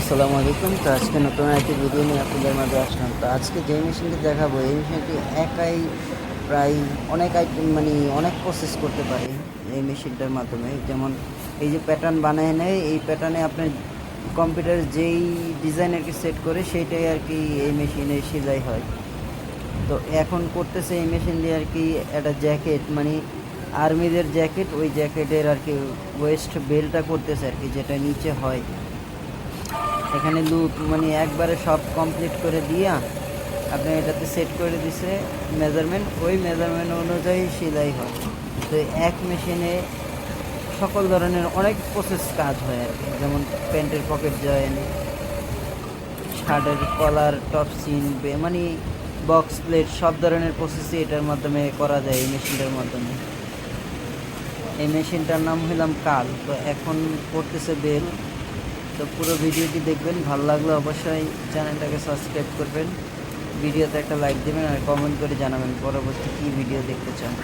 আসসালামু আলাইকুম। তো আজকে নতুন একটি ভিডিও নিয়ে আপনাদের মাঝে আসলাম। তো আজকে যে মেশিনটি দেখাবো, এই মেশিনটি একাই প্রায় অনেক আইটেম মানে অনেক প্রসেস করতে পারে এই মেশিনটার মাধ্যমে। যেমন এই যে প্যাটার্ন বানায় নেয়, এই প্যাটার্নে আপনার কম্পিউটার যেই ডিজাইন আর কি সেট করে, সেইটাই আর কি এই মেশিনে সেলাই হয়। তো এখন করতেছে এই মেশিন দিয়ে আর কি একটা জ্যাকেট মানে আর্মিদের জ্যাকেট ওই জ্যাকেটের আর কি ওয়েস্ট বেলটা করতেছে আর কি যেটা নিচে হয়। এখানে লুপ মানে একবারে সব কমপ্লিট করে দিয়া আপনি এটাতে সেট করে দিছে মেজারমেন্ট ওই মেজারমেন্ট অনুযায়ী সেলাই হয়। তো এক মেশিনে সকল ধরনের অনেক প্রসেস কাজ হয় আর কি। যেমন প্যান্টের পকেট জয়েন শার্টের কলার টপ সিন মানে বক্স প্লেট সব ধরনের প্রসেসই এটার মাধ্যমে করা যায় এই মেশিনটার মাধ্যমে। এই মেশিনটার নাম হইলাম কাল। তো এখন করতেছে বেল। তো পুরো ভিডিওটি দেখবেন। ভালো লাগলে অবশ্যই চ্যানেলটাকে সাবস্ক্রাইব করবেন। ভিডিওতে একটা লাইক দেবেন আর কমেন্ট করে জানাবেন পরবর্তী কী ভিডিও দেখতে চান।